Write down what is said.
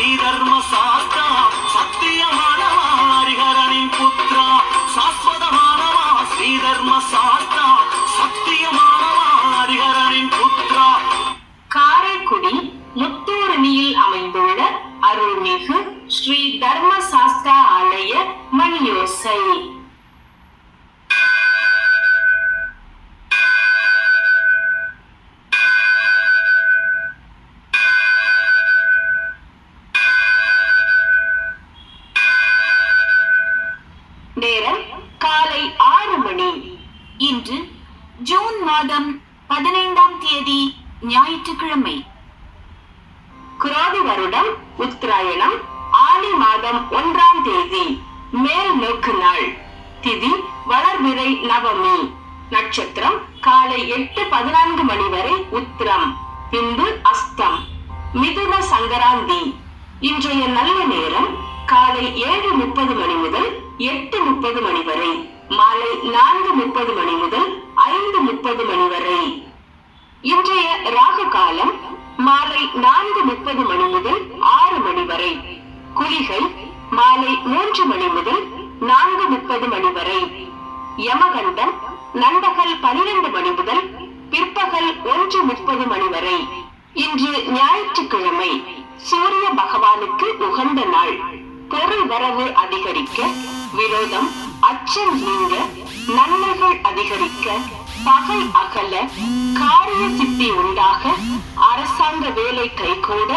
ஸ்ரீதர்ம சாஸ்திரா சத்தியமானவா ஹரிஹரனின் புத்திரா சாஸ்வதமானவா ஸ்ரீதர்ம சாஸ்திரா சத்தியமானவா ஹரிஹரனின் புத்திரா. காரைக்குடி முத்தூரணியில் அமைந்துள்ள அருள்மிகு ஸ்ரீ தர்ம சாஸ்திரா ஆலய மணியோசை. நேரம் காலை ஆறு மணி. இன்று ஜூன் மாதம் பதினைந்தாம் தேதி ஞாயிற்றுக்கிழமை. குரோதி வருடம் உத்தராயணம் ஆடி மாதம் ஒன்றாம் தேதி மேல் நோக்கு நாள் திதி வளர்விரை நவமி. நட்சத்திரம் காலை எட்டு பதினான்கு மணி வரை உத்திரம் பின்பு அஸ்தம் மிதுன சங்கராந்தி. இன்றைய நல்ல நேரம் காலை ஏழு முப்பது மணி முதல் எட்டு முப்பது மணி வரை மாலை நான்கு முப்பது மணி முதல் ஐந்து முப்பது மணி வரை. இன்றைய ராகு காலம் மாலை நான்கு முப்பது மணி முதல் ஆறு மணி வரை. குளிகை மாலை மூன்று மணி முதல் நான்கு முப்பது மணி வரை. யமகண்டம் நண்பகல் பனிரெண்டு மணி முதல் பிற்பகல் ஒன்று முப்பது மணி வரை. இன்று ஞாயிற்றுக்கிழமை சூரிய பகவானுக்கு உகந்த நாள். பொருள் வரவு அதிகரிக்க விரோதம் அச்சம் நீங்க நன்மைகள் அதிகரிக்க பகை அகல காரிய சித்தி உண்டாக அரசாங்க வேலை கைகூட